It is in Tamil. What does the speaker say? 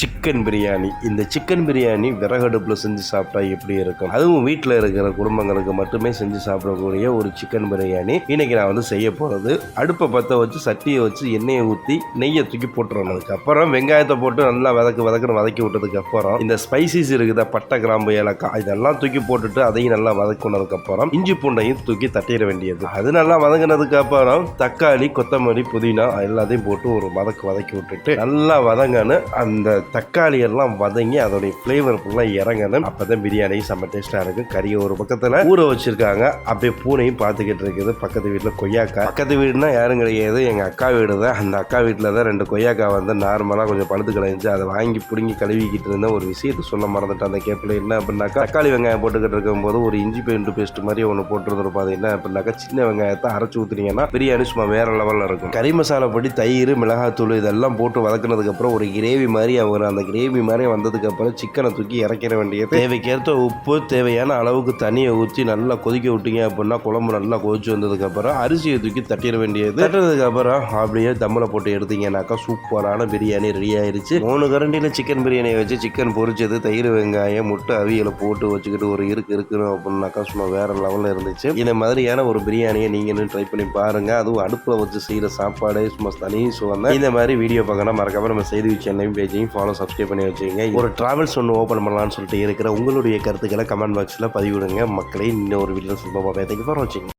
சிக்கன் பிரியாணி. இந்த சிக்கன் பிரியாணி விறகடுப்பில் செஞ்சு சாப்பிட்டா எப்படி இருக்கும்? அதுவும் வீட்டில் இருக்கிற குடும்பங்களுக்கு மட்டுமே செஞ்சு சாப்பிடக்கூடிய ஒரு சிக்கன் பிரியாணி. இன்னைக்கு நான் வந்து செய்ய போகிறது அடுப்பை பற்ற வச்சு சட்டியை வச்சு எண்ணெயை ஊற்றி நெய்யை தூக்கி போட்டுறணும். அதுக்கப்புறம் வெங்காயத்தை போட்டு நல்லா வதக்கு வதக்குன்னு வதக்கி விட்டதுக்கு அப்புறம் இந்த ஸ்பைசிஸ் இருக்குதா பட்டை கிராம்பு ஏலக்காய் இதெல்லாம் தூக்கி போட்டுட்டு அதையும் நல்லா வதக்குனதுக்கு அப்புறம் இஞ்சி பூண்டையும் தூக்கி தட்டிட வேண்டியது. அது நல்லா வதங்கினதுக்கு அப்புறம் தக்காளி கொத்தமல்லி புதினா எல்லாத்தையும் போட்டு ஒரு வதக்கு வதக்கி விட்டுட்டு நல்லா வதங்கன்னு அந்த தக்காளி எல்லாம் வதங்கி அதோடைய ஃப்ளேவர் ஃபுல்லாக இறங்கணும். அப்பதான் பிரியாணி செம்ம டேஸ்ட்டாக இருக்கும். கறியை ஒரு பக்கத்தில் ஊற வச்சுருக்காங்க. அப்படியே பூனையும் பார்த்துக்கிட்டு இருக்குது. பக்கத்து வீட்டில் கொய்யாக்கா. பக்கத்து வீடுனா யாரும் கிடையாது. எங்கள் அக்கா வீடு தான். அந்த அக்கா வீட்டில் தான் ரெண்டு கொய்யாக்கா வந்து நார்மலாக கொஞ்சம் பழுத்து கிடந்துச்சு அதை வாங்கி பிடுங்கி கழுவிக்கிட்டு இருந்த ஒரு விஷயத்தை சொல்ல மறந்துட்டேன். அந்த கேப்பில் என்ன அப்படின்னாக்கா தக்காளி வெங்காயம் போட்டுக்கிட்டு இருக்கும்போது ஒரு இஞ்சி பெயிண்ட் பேஸ்ட் மாதிரி ஒன்று போட்டுருந்துருப்போம் அது என்ன அப்படின்னாக்கா சின்ன வெங்காயத்தை அரைச்சி ஊற்றுனீங்கன்னா பிரியாணி சும்மா வேறு லெவலில் இருக்கும். கறி மசாலா பொடி தயிர் மிளகாத்தூள் இதெல்லாம் போட்டு வதக்குனதுக்கப்புறம் ஒரு கிரேவி மாதிரி ஒரு அந்த கிரேவி மாதிரி வந்ததுக்கப்புறம் சிக்கனை தூக்கி இறக்கிற வேண்டியது. தேவைக்கேற்ற உப்பு தேவையான அளவுக்கு தண்ணியை ஊற்றி நல்லா கொதிக்க விட்டீங்க அப்படின்னா குழம்பு நல்லா கொதிச்சு வந்ததுக்கப்புறம் அரிசியை தூக்கி தட்டிட வேண்டியது. தட்டினதுக்கப்புறம் அப்படியே தம்மில் போட்டு எடுத்தீங்கன்னாக்கா சூப்பரான பிரியாணி ரெடி ஆயிடுச்சு மூணு கரண்டியில் சிக்கன் பிரியாணியை வச்சு சிக்கன் பொரிச்சது தயிர் வெங்காயம் முட்டை அவியலை போட்டு வச்சுக்கிட்டு ஒரு இருக்கு இருக்கணும் அப்படின்னாக்கா சும்மா வேற லெவலில் இருந்துச்சு. இந்த மாதிரியான ஒரு பிரியாணியை நீங்களும் ட்ரை பண்ணி பாருங்க. அதுவும் அடுப்பில் வச்சு செய்கிற சாப்பாடு சும்மா தனி சுவந்த இந்த மாதிரி வீடியோ பார்க்கணும் மறக்காம நம்ம செய்தி சேனலையும் பேஜையும் ஃபாலோ சப்ஸ்கிரைப் பண்ணி வச்சுக்கோங்க. ஒரு டிராவல்ஸ் ஒன்று ஓப்பன் பண்ணலாம்னு சொல்லிட்டு இருக்கிற உங்களுடைய கருத்துக்களை கமெண்ட் பாக்ஸில் பதிவிடுங்க. மக்களை இன்னொரு வீடியோ சூப்பராக தேங்க்யூ ஃபார் வாட்சிங்